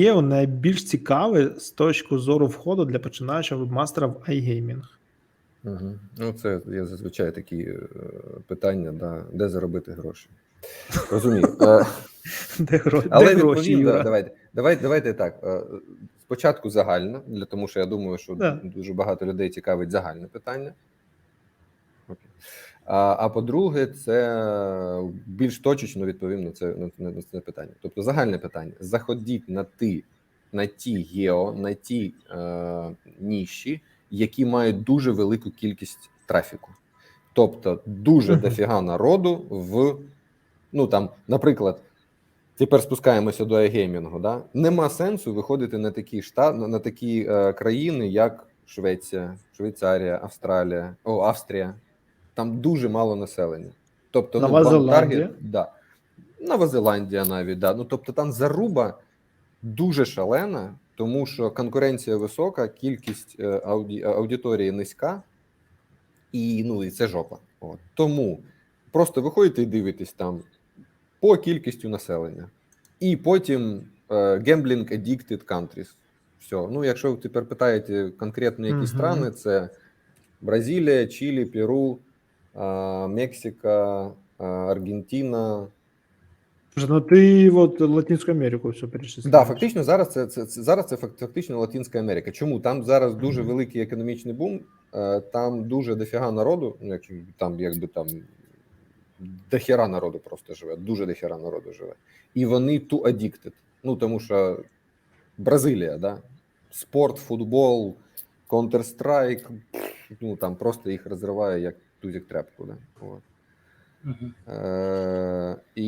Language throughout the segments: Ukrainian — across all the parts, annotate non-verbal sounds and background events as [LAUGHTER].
є найбільш цікаве з точки зору входу для починаючого вебмастера в iGaming? Угу. Ну, це є зазвичай такі е, питання, да, де заробити гроші. Розумію. [LAUGHS] Е, Де, гро... Але гроші, відповім, давайте, давайте, давайте так. е, Спочатку загально, для тому що я думаю, що Да. дуже багато людей цікавить загальне питання. А, а по-друге, це більш точечно відповім на це, на, на, на це питання. Тобто, загальне питання: заходіть на ті, на ті гео, на ті е, ніші, які мають дуже велику кількість трафіку. Тобто, дуже дофіга народу в, ну там, наприклад. Тепер спускаємося до iGaming, да? Нема сенсу виходити на такі штат, на, на такі е, країни, як Швеція, Швейцарія, Австралія, о, Австрія. Там дуже мало населення. Тобто, Нова бам- Зеландія? да. Нова Зеландія навіть, да. Ну тобто там заруба дуже шалена, тому що конкуренція висока, кількість е, ауді, аудиторії низька, і ну і це жопа. От. Тому просто виходите і дивитесь там по кількістю населення, і потім е, gambling addicted countries. Все. Ну, якщо ви тепер питаєте конкретно які Мгм. страни, це Бразилія, Чилі, Перу, е, Мексика, Аргентина. Слушай, Ну ти от Латинську Америку все перечислив. Да, фактично зараз це, це, зараз це фактично Латинська Америка. Чому там зараз дуже великий економічний бум, е, там дуже дофіга народу. Ну якщо там якби там дохера народу просто живе, дуже дохера народу живе, і вони too addicted. Ну тому що Бразилія, да, спорт, футбол, Counter-Strike, ну там просто їх розриває як тузік тряпку. Да? От. Мгм. Е, і,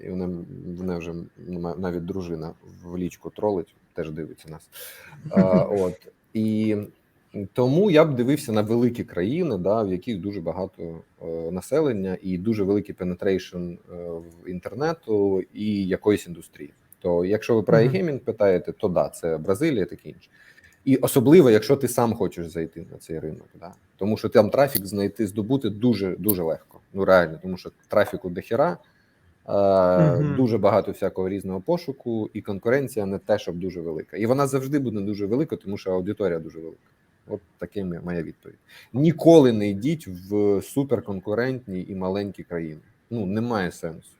і вона, вона вже навіть дружина в лічку тролить, теж дивиться нас. А, [LAUGHS] от, і тому я б дивився на великі країни, да, в яких дуже багато е, населення і дуже великий пенетрейшн е, в інтернету і якоїсь індустрії. То якщо ви про iGaming питаєте, то да, це Бразилія, таке інше. І особливо, якщо ти сам хочеш зайти на цей ринок, да. тому що там трафік знайти, здобути дуже дуже легко. Ну реально, тому що трафіку дохіра, е, Мгм. дуже багато всякого різного пошуку, і конкуренція не те, щоб дуже велика. І вона завжди буде дуже велика, тому що аудиторія дуже велика. От таке моя відповідь. Ніколи не йдіть в суперконкурентні і маленькі країни. Ну немає сенсу.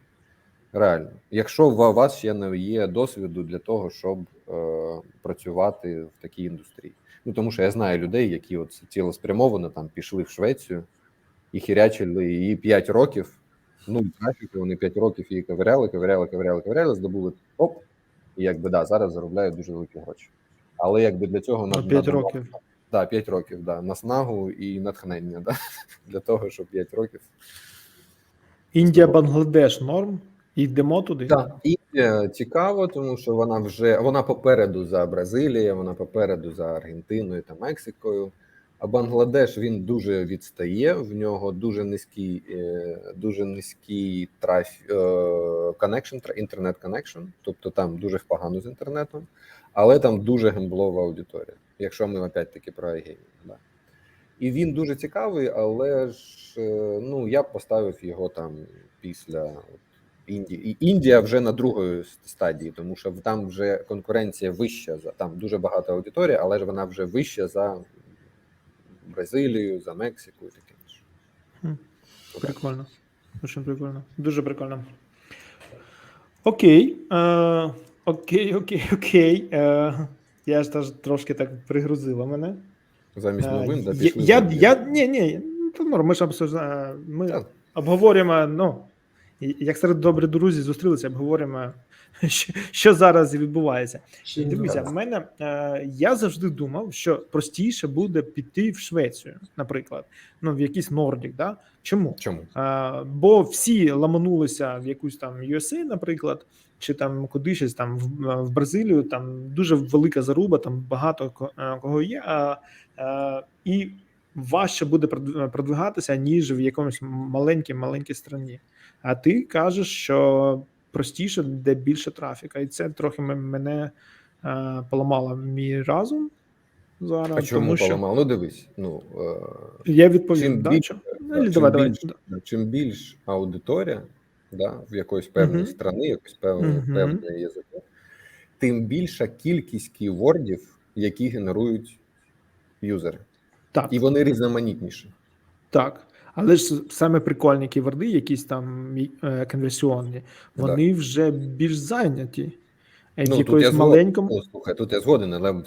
Реально, якщо у вас ще не є досвіду для того, щоб е, працювати в такій індустрії. Ну тому що я знаю людей, які от цілеспрямовано там пішли в Швецію і хірячили її 5 років. Ну, трафіку, вони 5 років її ковиряли, ковиряли, ковиряли, ковиряли, здобули оп, і якби да, зараз заробляють дуже великі гроші. Але якби для цього На 5 надо- років. Да, 5 років, да, наснагу і натхнення, да, [LAUGHS] для того, щоб 5 років Індія, Бангладеш, норм. Йдемо туди. Так, Індія цікаво, тому що вона вже вона попереду за Бразилією, вона попереду за Аргентиною та Мексикою. А Бангладеш він дуже відстає. В нього дуже низький, е, дуже низький трафік connection, інтернет connection, тобто там дуже погано з інтернетом, але там дуже гемблова аудиторія. Якщо ми опять-таки про iGaming, да. І він дуже цікавий, але ж е, ну я б поставив його там після Індії. І Індія вже на другої стадії, тому що там вже конкуренція вища за там дуже багато аудиторії, але ж вона вже вища за Бразилію, за Мексику і таке інше. Прикольно. Дуже прикольно. Дуже прикольно. Окей. Е, окей, окей, окей. Е, я ж теж трошки так пригрузила мене. Замість Е, новин, да, пішли. я, за- я, ні, ні, ну, то норм, ми ж обсуждаємо, ми обговорюємо, ну, як серед добрі друзі зустрілися, обговорюємо, [LAUGHS] що, що зараз відбувається. Ще Дивіться, в мене е, я завжди думав, що простіше буде піти в Швецію, наприклад, ну в якийсь Нордік. Да? Чому? Чому? Е, бо всі ламанулися в якусь там USA, наприклад, чи там кудись там в, в Бразилію, там дуже велика заруба, там багато е, кого є, а, е, і важче буде прод- продвигатися, ніж в якомусь маленькій маленькій страні. А ти кажеш, що простіше, де більше трафіка, і це трохи мене е, поламало мій разум зараз. А чому тому що поламав? Ну дивись, ну е, я відповім. Чим Да, більше- чому? Ну, чим давай, давай. більш- чим більш аудиторія, да, в якоїсь певної Мгм. страни, якось певної Мгм. певної язику, тим більша кількість ківордів, які генерують юзери, Так, і вони різноманітніші. так. Але ж саме прикольні ківорди, якісь там е, конверсіонні, вони вже більш зайняті. Ну, тут я згоден. маленькому. Ну, слухай, тут я згоден, але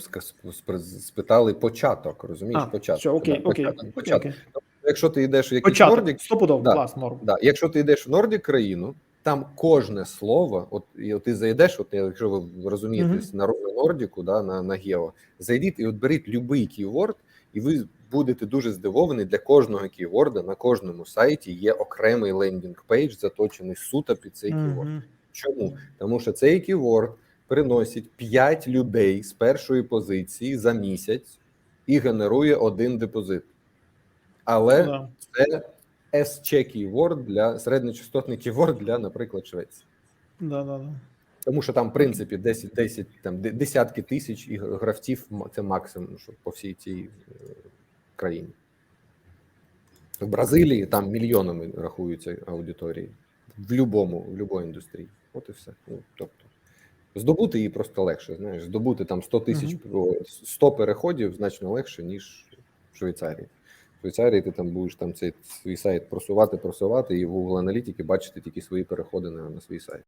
спитали початок, розумієш? А, початок. все, окей, Да, окей, початок, початок. окей. Якщо ти йдеш в якийсь Nordic, Да. Да, якщо ти йдеш в Нордік країну, там кожне слово, от і от ти зайдеш, от якщо ви розумієтесь на ро- на Нордіку, да, на, на Гео, зайдіть і от беріть будь-який ківорд, і ви будете дуже здивовані. Для кожного ківорда на кожному сайті є окремий лендінг пейдж, заточений суто під цей ківорд. Чому? Тому що цей ківорд приносить 5 людей з першої позиції за місяць і генерує один депозит. Але Да. це SC keyword для середньочастотний keyword для, наприклад, Швеції. Да, да, да. Тому що там, в принципі, 10, 10 там десятки тисяч і гравців це максимум, що по всій цій е, країні. В Бразилії там мільйонами рахуються аудиторії в любому, в будь-якій індустрії. От і все. Ну, тобто, здобути її просто легше. Знаєш, здобути там 100 тисяч о, 100 переходів значно легше, ніж в Швейцарії. Швейцарії ти там будеш там цей свій сайт просувати, просувати, і в Google аналітики бачити тільки свої переходи на, на свій сайт.